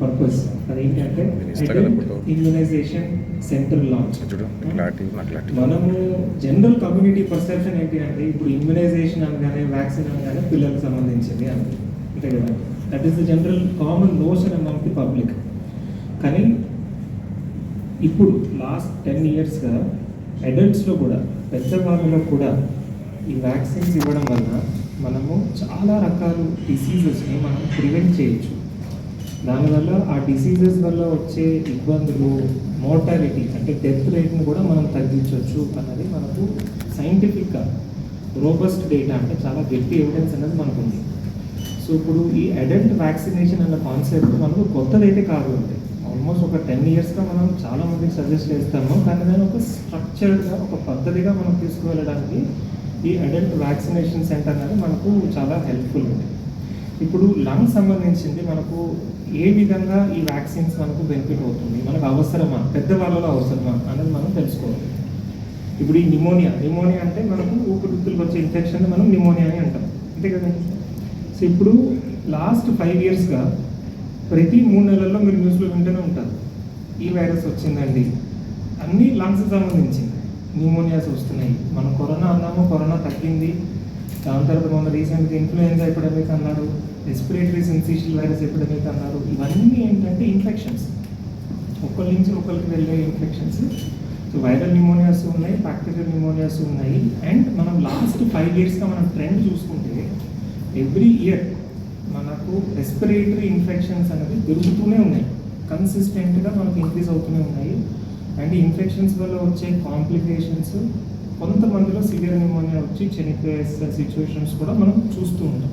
Purpose అదేంటంటే ఇస్తా కదా ఫోటో. ఇమ్యునైజేషన్ సెంటర్ లాంచ్ చూడు క్లారిటీ నాకు క్లారిటీ మనము జనరల్ కమ్యూనిటీ పర్సెప్షన్ ఏంటి అంటే ఇప్పుడు ఇమ్యునైజేషన్ అనగానే వ్యాక్సిన్ అనగానే పిల్లలకు సంబంధించింది అని. అంతే కదా? That is the general common notion among the public కానీ ఇప్పుడు లాస్ట్ టెన్ ఇయర్స్గా అడల్ట్స్లో కూడా పెద్దవాళ్ళలో కూడా ఈ వ్యాక్సిన్స్ ఇవ్వడం వల్ల మనము చాలా రకాల డిసీజెస్ని మనం ప్రివెంట్ చేయొచ్చు. దానివల్ల ఆ డిసీజెస్ వల్ల వచ్చే ఇబ్బందులు మోర్టాలిటీ అంటే డెత్ రేట్ని కూడా మనం తగ్గించవచ్చు అన్నది మనకు సైంటిఫిక్గా రోబస్ట్ డేటా అంటే చాలా గట్టి ఎవిడెన్స్ అనేది మనకు ఉంది సో ఇప్పుడు ఈ అడల్ట్ వ్యాక్సినేషన్ అన్న కాన్సెప్ట్ మనకు కొత్తదైతే కాదు అంటే ఆల్మోస్ట్ ఒక టెన్ ఇయర్స్గా మనం చాలా మందికి సజెస్ట్ చేస్తాము. కానీ దాన్ని ఒక స్ట్రక్చర్డ్గా ఒక పద్ధతిగా మనం తీసుకువెళ్ళడానికి ఈ అడల్ట్ వ్యాక్సినేషన్ సెంటర్ అనేది మనకు చాలా హెల్ప్ఫుల్ ఉంది. ఇప్పుడు లంగ్ సంబంధించింది మనకు ఏ విధంగా ఈ వ్యాక్సిన్స్ మనకు బెనిఫిట్ అవుతుంది? మనకు అవసరమా? పెద్దవాళ్ళలో అవసరమా? అనేది మనం తెలుసుకోవాలి. ఇప్పుడు ఈ నిమోనియా నిమోనియా అంటే మనకు ఊపిరితిత్తులకు వచ్చే ఇన్ఫెక్షన్ మనం నిమోనియా అని అంటాం. అంతే కదండి సో ఇప్పుడు లాస్ట్ ఫైవ్ ఇయర్స్గా ప్రతి మూడు నెలల్లో మీరు న్యూస్లో వింటూనే ఉంటారు. ఈ వైరస్ వచ్చిందండి. అన్ని లంగ్స్ సంబంధించింది న్యూమోనియాస్ వస్తున్నాయి. మనం కరోనా అన్నాము కరోనా తగ్గింది. దాని తర్వాత మొన్న రీసెంట్గా ఇన్ఫ్లుయెన్జా ఎపిడమిక్ అన్నారు రెస్పిరేటరీ సెన్సేషన్ వైరస్ ఎప్పుడైతే అన్నారు ఇవన్నీ ఏంటంటే ఇన్ఫెక్షన్స్ ఒకరి నుంచి ఒకరికి వెళ్ళే ఇన్ఫెక్షన్స్ సో వైరల్ న్యూమోనియాస్ ఉన్నాయి బ్యాక్టీరియల్ న్యూమోనియాస్ ఉన్నాయి. అండ్ మనం లాస్ట్ ఫైవ్ ఇయర్స్గా మనం ట్రెండ్ చూసుకుంటే ఎవ్రీ ఇయర్ మనకు రెస్పిరేటరీ ఇన్ఫెక్షన్స్ అనేది దొరుకుతూనే ఉన్నాయి. కన్సిస్టెంట్గా మనకు ఇంక్రీజ్ అవుతూనే ఉన్నాయి. అండ్ ఇన్ఫెక్షన్స్ వల్ల వచ్చే కాంప్లికేషన్స్ కొంతమందిలో సివియర్ న్యూమోనియా వచ్చి చనిపోయే సిచ్యువేషన్స్ కూడా మనం చూస్తూ ఉంటాం.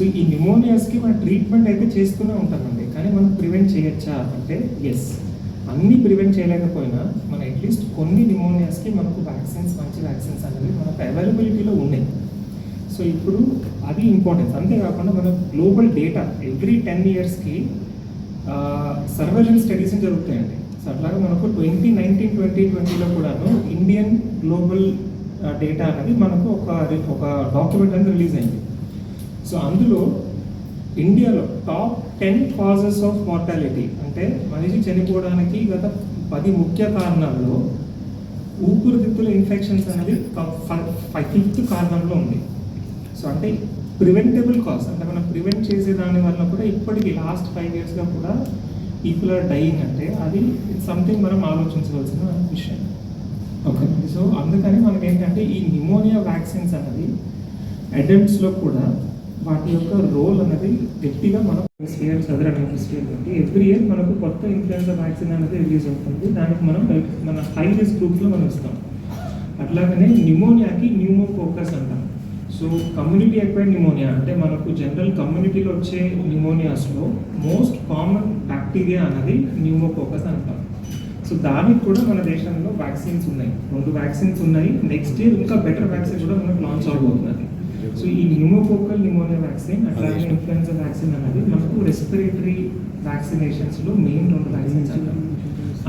సో ఈ న్యూమోనియాస్కి మన ట్రీట్మెంట్ అయితే చేస్తూనే ఉంటామండి. కానీ మనం ప్రివెంట్ చేయొచ్చా అంటే ఎస్ అన్నీ ప్రివెంట్ చేయలేకపోయినా మన అట్లీస్ట్ కొన్ని న్యూమోనియాస్కి మనకు వ్యాక్సిన్స్ మంచి వ్యాక్సిన్స్ అనేవి మనకు అవైలబిలిటీలో ఉన్నాయి. సో ఇప్పుడు అది ఇంపార్టెన్స్ అంతేకాకుండా మన గ్లోబల్ డేటా ఎవ్రీ టెన్ ఇయర్స్కి సర్వేలెన్స్ స్టడీస్ జరుగుతాయండి. సో అట్లాగే మనకు ట్వంటీ నైన్టీన్ ట్వంటీ ట్వంటీలో కూడాను ఇండియన్ గ్లోబల్ డేటా అనేది మనకు ఒక ఒక డాక్యుమెంట్ అనేది రిలీజ్ అయింది. సో అందులో ఇండియాలో top ten causes of mortality అంటే మనిషి చనిపోవడానికి గత పది ముఖ్య కారణాల్లో ఊపిరితిత్తుల ఇన్ఫెక్షన్స్ అనేది ఫిఫ్త్ కారణంలో ఉంది. సో అంటే ప్రివెంటబుల్ కాజ్ అంటే మనం ప్రివెంట్ చేసే దాని వల్ల కూడా ఇప్పటికి లాస్ట్ ఫైవ్ ఇయర్స్గా కూడా పీపుల్ ఆర్ డైయింగ్ అంటే అది సంథింగ్ మనం ఆలోచించవలసిన విషయం. ఓకే. సో అందుకని మనకి ఏంటంటే ఈ నిమోనియా వ్యాక్సిన్స్ అనేది అడల్ట్స్లో కూడా వాటి యొక్క రోల్ అనేది గట్టిగా మనం ఇయర్ చదవడం బట్టి ఎవ్రీ ఇయర్ మనకు కొత్త ఇన్ఫ్లుయెన్సా వ్యాక్సిన్ అనేది రిలీజ్ అవుతుంది. దానికి మనం మన హై రిస్క్ గ్రూప్లో మనం ఇస్తాం. అట్లాగనే నిమోనియాకి న్యూమోకోకస్ అంటాం. సో కమ్యూనిటీ అక్వైర్డ్ న్యూమోనియా అంటే మనకు జనరల్ కమ్యూనిటీలో వచ్చే న్యూమోనియాస్లో most common bacteria pneumo pneumococcus అంటాం. సో దానికి కూడా మన దేశంలో వ్యాక్సిన్స్ ఉన్నాయి. రెండు వ్యాక్సిన్స్ ఉన్నాయి. నెక్స్ట్ ఇయర్ ఇంకా బెటర్ వ్యాక్సిన్ కూడా మనకు లాంచ్ అవబోతున్నది. సో ఈ న్యూమోకోకల్ న్యూమోనియా వ్యాక్సిన్ అట్లాగే ఇన్ఫ్లుయెన్జా వ్యాక్సిన్ అనేది మనకు రెస్పిరేటరీ వ్యాక్సినేషన్స్లో మెయిన్ రెండు వ్యాక్సిన్స్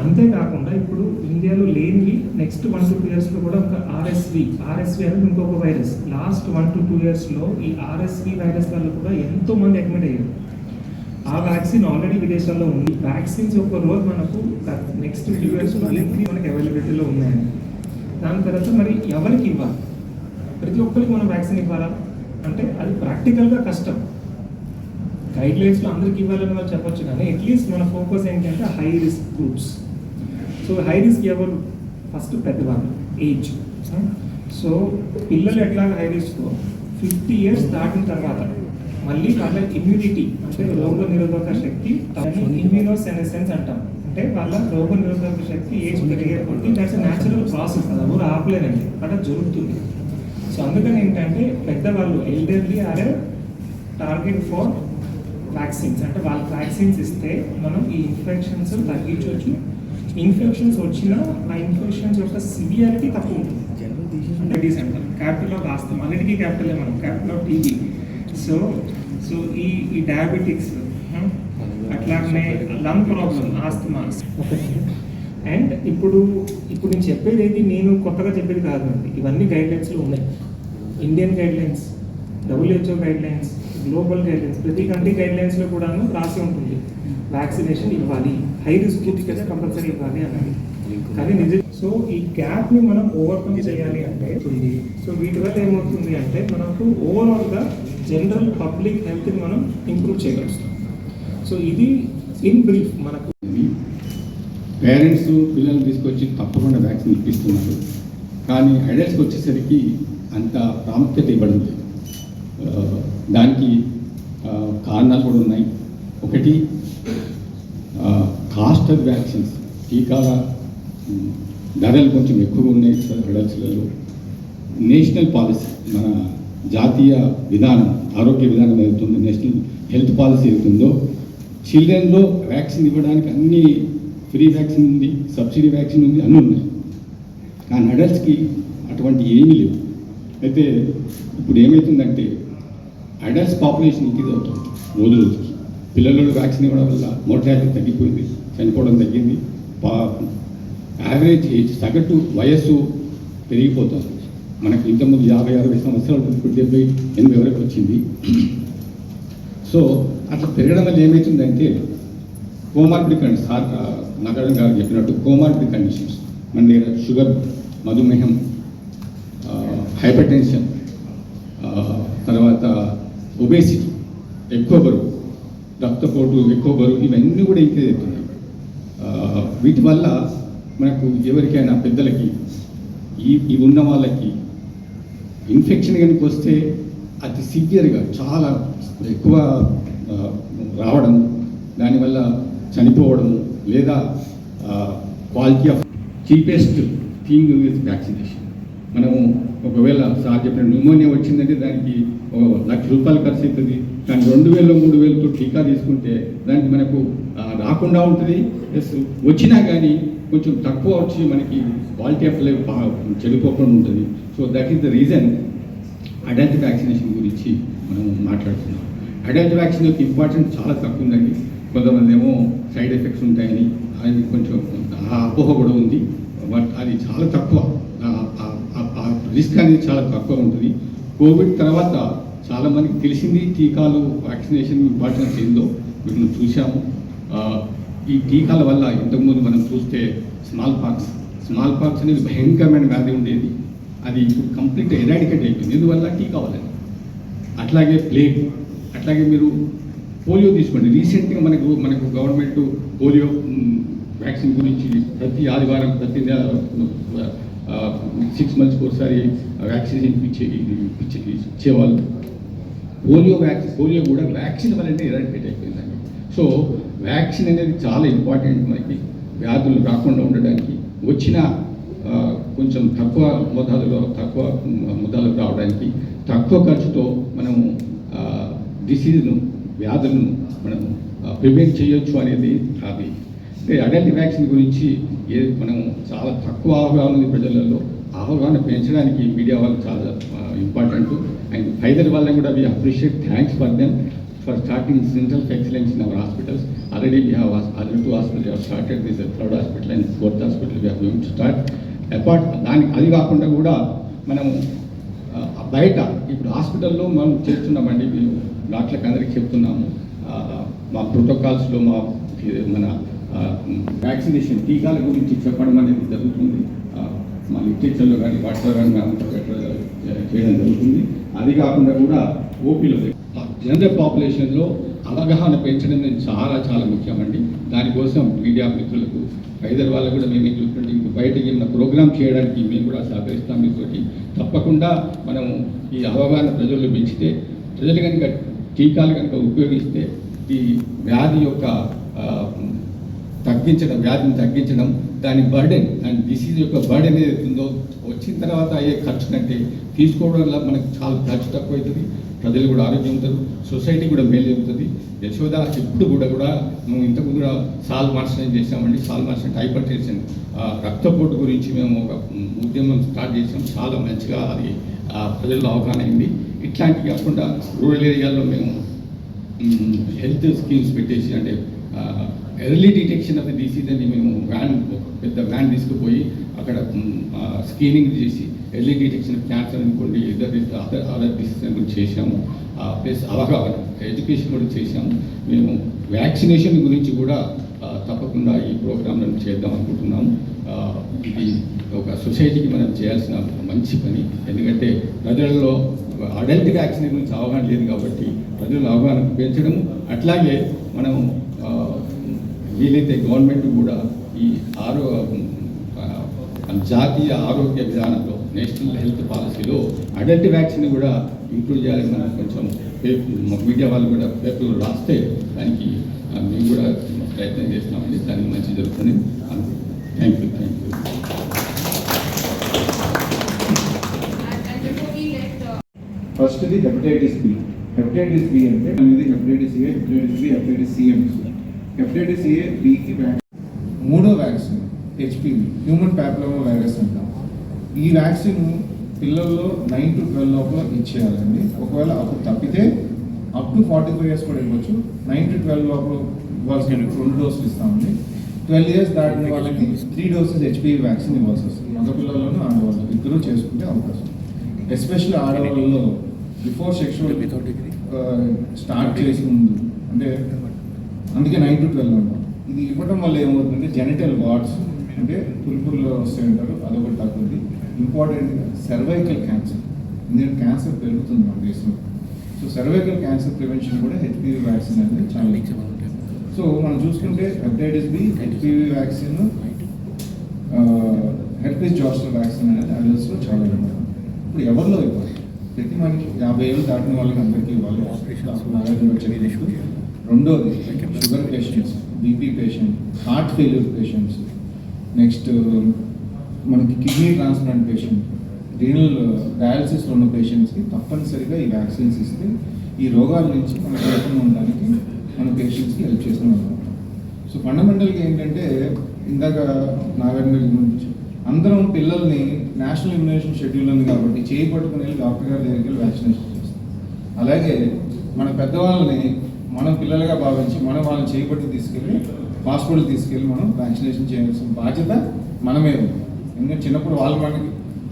అంతేకాకుండా ఇప్పుడు ఇండియాలో లేనివి నెక్స్ట్ వన్ టు టూ ఇయర్స్లో కూడా ఒక ఆర్ఎస్వి ఆర్ఎస్వి అనేది ఇంకొక virus last one to two ఇయర్స్లో ఈ ఆర్ఎస్వి వైరస్ వల్ల కూడా ఎంతో మంది అడ్మిట్ అయ్యారు. ఆ వ్యాక్సిన్ ఆల్రెడీ విదేశాల్లో ఉంది. వ్యాక్సిన్స్ యొక్క రోజు మనకు నెక్స్ట్ ఫ్యూ ఇయర్స్లో మనకి అవైలబిలిటీలో ఉన్నాయని దాని తర్వాత మరి ఎవరికి ఇవ్వాలి? ప్రతి ఒక్కరికి మనం వ్యాక్సిన్ ఇవ్వాలా? అంటే అది ప్రాక్టికల్గా కష్టం. గైడ్ లైన్స్లో అందరికి ఇవ్వాలని వాళ్ళు చెప్పొచ్చు కానీ అట్లీస్ట్ మన ఫోకస్ ఏంటంటే high risk groups. So high risk ఎవరు? ఫస్ట్ పెద్దవాళ్ళు ఏజ్. సో పిల్లలు ఎట్లా హై రిస్క్? ఫిఫ్టీ ఇయర్స్ దాటిన తర్వాత. మళ్ళీ వాళ్ళ ఇమ్యూనిటీ అంటే రోగ నిరోధక శక్తి ఇమ్యూనోసెనసెన్స్ అంటాం. అంటే వాళ్ళ రోగ నిరోధక శక్తి ఏజ్ పెరిగే కొద్దీ దాట్స్ న్యాచురల్ ప్రాసెస్ కదా. ఊరు ఆపలేదండి అక్కడ జరుగుతుంది. సో అందుకని ఏంటంటే పెద్దవాళ్ళు elderly are target for vaccines అంటే వాళ్ళకి వ్యాక్సిన్స్ ఇస్తే మనం ఈ ఇన్ఫెక్షన్స్ తగ్గించవచ్చు. ఇన్ఫెక్షన్స్ వచ్చినా ఆ ఇన్ఫెక్షన్స్ యొక్క సివియారిటీ తక్కువ ఉంటుంది. డీస్ అంటాం క్యాపిటల్ ఆఫ్ ఆస్తాం అన్నిటికీ క్యాపిటలే మనం. Capital of TB so so ఈ ఈ డయాబెటిక్స్ అట్లానే లంగ్ ప్రాబ్లం ఆస్తమా అండ్ ఇప్పుడు ఇప్పుడు నేను చెప్పేది ఏంటి నేను కొత్తగా చెప్పేది కాదండి. ఇవన్నీ గైడ్ లైన్స్లో ఉన్నాయి. Indian guidelines WHO guidelines global guidelines ప్రతి కంట్రీ గైడ్లైన్స్లో కూడాను రాసి ఉంటుంది. వ్యాక్సినేషన్ ఇవ్వాలి. హై రిస్క్ అయితే కంపల్సరీ ఇవ్వాలి అన్నది. కానీ నిజ సో ఈ గ్యాప్ని మనం ఓవర్కమ్ చేయాలి అంటే సో వీటి వల్ల ఏమవుతుంది అంటే మనకు ఓవరాల్గా జనరల్ పబ్లిక్ హెల్త్ని మనం ఇంప్రూవ్ చేయగలుగుతాం. సో ఇది ఇన్ బ్రీఫ్ మనకు పేరెంట్స్ పిల్లల్ని తీసుకొచ్చి తప్పకుండా వ్యాక్సిన్ ఇప్పిస్తున్నారు. కానీ అడల్ట్స్కి వచ్చేసరికి అంత ప్రాముఖ్యత ఇవ్వడం లేదు. దానికి కారణాలు కూడా ఉన్నాయి. ఒకటి కాస్ట్ ఆఫ్ వ్యాక్సిన్స్ టీకాల ధరలు కొంచెం ఎక్కువగా ఉన్నాయి అడల్ట్స్లలో నేషనల్ పాలసీ మన జాతీయ విధానం ఆరోగ్య విధానం ఏదైతుందో నేషనల్ హెల్త్ పాలసీ ఏదైతుందో చిల్డ్రన్లో వ్యాక్సిన్ ఇవ్వడానికి అన్ని ఫ్రీ వ్యాక్సిన్ ఉంది సబ్సిడీ వ్యాక్సిన్ ఉంది అన్నీ ఉన్నాయి. కానీ అడల్ట్స్కి అటువంటి ఏమీ లేవు. అయితే ఇప్పుడు ఏమవుతుందంటే అడల్ట్స్ పాపులేషన్ ఇంక్రీజ్ అవుతుంది రోజు రోజుకి. పిల్లలు వ్యాక్సిన్ ఇవ్వడం వల్ల మోర్టాలిటీ తగ్గిపోయింది చనిపోవడం తగ్గింది. పా యావరేజ్ ఏజ్ సగటు వయస్సు పెరిగిపోతుంది. మనకి ఇంతకుముందు యాభై అరవై సంవత్సరాలు ఇప్పుడు డెబ్బై ఎనభై వరకు వచ్చింది. సో అట్లా పెరగడం వల్ల ఏమవుతుందంటే కోమార్బిడ్ కండిషన్ సార్ నగరం గారు చెప్పినట్టు కోమార్బిడ్ కండిషన్స్ మన దగ్గర షుగర్ మధుమేహం హైపర్ టెన్షన్ తర్వాత ఒబేసిటీ ఎక్కువ బరువు రక్తపోటు ఎక్కువ బరువు ఇవన్నీ కూడా ఇంక్రీజ్ అవుతున్నాయి. వీటి వల్ల మనకు ఎవరికైనా పెద్దలకి ఈ ఇవి ఉన్న వాళ్ళకి ఇన్ఫెక్షన్ కనుక వస్తే అతి సివియర్గా చాలా ఎక్కువ రావడం దానివల్ల చనిపోవడము లేదా quality of cheapest thing with vaccination మనము ఒకవేళ సార్ చెప్పిన న్యూమోనియా వచ్చిందంటే దానికి లక్ష రూపాయలు ఖర్చు అవుతుంది. కానీ రెండు వేలు మూడు వేలతో టీకా తీసుకుంటే దానికి మనకు రాకుండా ఉంటుంది. ప్లస్ వచ్చినా కానీ కొంచెం తక్కువ వచ్చి మనకి క్వాలిటీ ఆఫ్ లైఫ్ బాగా చెడిపోకుండా ఉంటుంది. So that is the reason adult vaccination గురించి మనం మాట్లాడుతున్నాం. అడల్ట్ వ్యాక్సిన్ యొక్క ఇంపార్టెన్స్ చాలా తక్కువ ఉందండి. కొంతమంది ఏమో సైడ్ ఎఫెక్ట్స్ ఉంటాయని అది కొంచెం ఆ అపోహ కూడా ఉంది. బట్ అది చాలా తక్కువ. రిస్క్ అనేది చాలా తక్కువ ఉంటుంది. కోవిడ్ తర్వాత చాలా మందికి తెలిసింది టీకాలు వ్యాక్సినేషన్ ఇంపార్టెన్స్ ఏందో మేము చూసాము ఈ టీకాల వల్ల ఇంతకుముందు మనం చూస్తే స్మాల్ పాక్స్ స్మాల్ పాక్స్ అనేది భయంకరమైన వ్యాధి ఉండేది. అది ఇప్పుడు కంప్లీట్ ఎరాడికేట్ అయిపోయింది. ఎందువల్ల? టీకా వల్ల అట్లాగే ప్లేగ్ అట్లాగే మీరు పోలియో తీసుకోండి. రీసెంట్గా మనకు మనకు గవర్నమెంట్ పోలియో వ్యాక్సిన్ గురించి ప్రతి ఆదివారం ప్రతి నెల సిక్స్ మంత్స్కి ఒకసారి వ్యాక్సిన్ ఇచ్చే ఇచ్చే ఇచ్చేవాళ్ళు. పోలియో వ్యాక్సిన్ పోలియో కూడా వ్యాక్సిన్ వల్లనే ఎరాడికేట్ అయిపోయిందండి. సో వ్యాక్సిన్ అనేది చాలా ఇంపార్టెంట్ మనకి. వ్యాధులు రాకుండా ఉండడానికి వచ్చిన కొంచెం తక్కువ మోతాదులో తక్కువ ముద్దాలకు రావడానికి తక్కువ ఖర్చుతో మనము డిసీజ్ను వ్యాధులను మనం ప్రివెంట్ చేయొచ్చు అనేది అది అడల్ట్ వ్యాక్సిన్ గురించి ఏ మనం చాలా తక్కువ అవగాహన ఉంది ప్రజలలో. అవగాహన పెంచడానికి మీడియా వాళ్ళు చాలా ఇంపార్టెంట్ అండ్ ఫైదర్ వాళ్ళని కూడా we appreciate thanks for them for starting central excellence in our hospitals already we have other two hospital have started this third hospital and fourth hospital we have to start apart దానికి అది కాకుండా కూడా మనము బయట ఇప్పుడు హాస్పిటల్లో మనం చేస్తున్నామండి మేము డాక్టర్లకు అందరికీ చెప్తున్నాము. మా ప్రోటోకాల్స్లో మా మన వ్యాక్సినేషన్ టీకాల గురించి చెప్పడం అనేది జరుగుతుంది. మా లిటరేచర్లో కానీ వాటిలో కానీ మేము చేయడం జరుగుతుంది. అది కాకుండా కూడా ఓపీలో జనరల్ పాపులేషన్లో అవగాహన పెంచడం చాలా చాలా ముఖ్యమండి. దానికోసం మీడియా మిత్రులకు పైదల వాళ్ళకు కూడా మేము ఇంక్లూడ్ ఇంక బయటకి ఉన్న ప్రోగ్రామ్ చేయడానికి మేము కూడా సహకరిస్తాం మీతోటి. తప్పకుండా మనం ఈ అవగాహన ప్రజల్లో పెంచితే ప్రజలు కనుక టీకాలు కనుక ఉపయోగిస్తే ఈ వ్యాధి యొక్క తగ్గించడం వ్యాధిని తగ్గించడం దాని బర్డెన్ అండ్ డిసీజ్ యొక్క బర్డెన్ ఏదైతుందో ఉందో వచ్చిన తర్వాత అయ్యే ఖర్చు కంటే తీసుకోవడం వల్ల మనకు చాలా ఖర్చు తక్కువ అవుతుంది ప్రజలు కూడా ఆరోగ్యం సొసైటీ కూడా మేలు జరుగుతుంది యశోద ఇప్పుడు కూడా కూడా మేము ఇంతకు కూడా సాల్ మార్చడం చేసామండి సాల్ మార్చడం హైపర్ టెన్షన్ రక్తపోటు గురించి మేము ఒక ఉద్యమం స్టార్ట్ చేసాం చాలా మంచిగా అది ప్రజల్లో అవగాహన అయింది. ఇట్లాంటివి కాకుండా రూరల్ ఏరియాలో మేము హెల్త్ స్కీమ్స్ పెట్టేసి అంటే early detection of the disease అని మేము వ్యాన్ ఒక పెద్ద వ్యాన్ తీసుకుపోయి అక్కడ స్క్రీనింగ్ చేసి ఎర్లీ డిటెక్షన్ ఆఫ్ క్యాన్సర్ అనుకోండి ఇద్దరు అదర్ అదర్ డిసీజ్ గురించి చేశాము. ప్లస్ అవగాహన ఎడ్యుకేషన్ కూడా చేశాము. మేము వ్యాక్సినేషన్ గురించి కూడా తప్పకుండా ఈ ప్రోగ్రాంలను చేద్దాం అనుకుంటున్నాము. ఇది ఒక సొసైటీకి మనం చేయాల్సిన మంచి పని. ఎందుకంటే ప్రజలలో అడల్ట్ వ్యాక్సిన్ గురించి అవగాహన లేదు కాబట్టి ప్రజల అవగాహన పెంచడం అట్లాగే మనం వీలైతే గవర్నమెంట్ కూడా ఈ ఆరో జాతీయ ఆరోగ్య విధానంలో నేషనల్ హెల్త్ పాలసీలో అడల్ట్ వ్యాక్సిన్ కూడా ఇంక్లూడ్ చేయాలని మనం కొంచెం పేపర్ మీడియా వాళ్ళు కూడా పేపర్లో రాస్తే దానికి మేము కూడా ప్రయత్నం చేస్తున్నామండి దానికి మంచి జరుగుతుంది థ్యాంక్ యూ థ్యాంక్ యూ. ఫస్ట్ది ఫస్ట్ ఇది హెపటైటిస్ బి. హెపటైటిస్ బి అంటే అనేది hepatitis A hepatitis B hepatitis C అని హెపటైటిస్ ఏ బికి మూడో vaccine HPV human papilloma virus అంటాం. ఈ వ్యాక్సిన్ పిల్లల్లో నైన్ టు ట్వెల్వ్ లోపల ఇచ్చేయాలండి. ఒకవేళ అప్పుడు తప్పితే up to forty five years కూడా ఇవ్వచ్చు. నైన్ టు ట్వెల్వ్ లోపల ఇవ్వాల్సిన రెండు డోసులు ఇస్తామండి. ట్వెల్వ్ ఇయర్స్ దాటిన వాళ్ళకి త్రీ డోసెస్ హెచ్పివి వ్యాక్సిన్ ఇవ్వాల్సి వస్తుంది. మగ పిల్లలను ఆడవాళ్ళు ఇద్దరు చేసుకుంటే అవకాశం. ఎస్పెషల్లీ ఆడవాళ్ళలో బిఫోర్ సెక్షువల్ స్టార్ట్ చేసి ముందు అంటే అందుకే నైన్ టు ట్వెల్వ్ అంటాం. ఇది ఇవ్వడం వల్ల ఏమవుతుందంటే జెనిటల్ వార్డ్స్ అంటే పులుపుల్లో వస్తూ ఉంటారు అదొకటి తగ్గుద్ది. ఇంపార్టెంట్గా సర్వైకల్ క్యాన్సర్ ఎందుకంటే క్యాన్సర్ పెరుగుతుంది మన దేశంలో. సో సర్వైకల్ క్యాన్సర్ ప్రివెన్షన్ కూడా హెచ్పివి వ్యాక్సిన్ అనేది చాలా సో మనం చూసుకుంటే hepatitis B HPV vaccine herpes zoster vaccine అనేది అడల్ట్స్లో చాలా ఇవ్వాలి ఇప్పుడు ఎవరిలో ఇవ్వాలి? ప్రతి మనకి యాభై ఏళ్ళు దాటిన వాళ్ళకి అందరికీ ఇవ్వాలి. చెప్పినట్టు రెండోది sugar patients BP patient heart failure patients next మనకి కిడ్నీ ట్రాన్స్ప్లాంట్ పేషెంట్ రీనల్ డయాలసిస్లో ఉన్న పేషెంట్స్కి తప్పనిసరిగా ఈ వ్యాక్సిన్స్ ఇస్తే ఈ రోగాల నుంచి మనం దూరంగా ఉండడానికి మన పేషెంట్స్కి హెల్ప్ చేసిన వాళ్ళం సో ఫండమెంటల్గా ఏంటంటే ఇందాక నాగార్జున గురించి అందరం పిల్లల్ని నేషనల్ ఇమ్యునేషన్ షెడ్యూల్ ఉంది కాబట్టి చేయి పట్టుకుని వెళ్ళి డాక్టర్ గారి దగ్గరికి వెళ్ళి వ్యాక్సినేషన్ చేస్తాం. అలాగే మన పెద్దవాళ్ళని మనం పిల్లలుగా భావించి మనం వాళ్ళని చేపట్టి తీసుకెళ్ళి హాస్పిటల్ తీసుకెళ్ళి మనం వ్యాక్సినేషన్ చేయాల్సిన బాధ్యత మనమే ఉంది. ఎందుకంటే చిన్నప్పుడు వాళ్ళు మనకి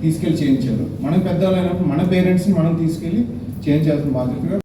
తీసుకెళ్ళి చేయించారు. మనం పెద్దవాళ్ళు అయినప్పుడు మన పేరెంట్స్ని మనం తీసుకెళ్ళి చేయించాల్సిన బాధ్యతగా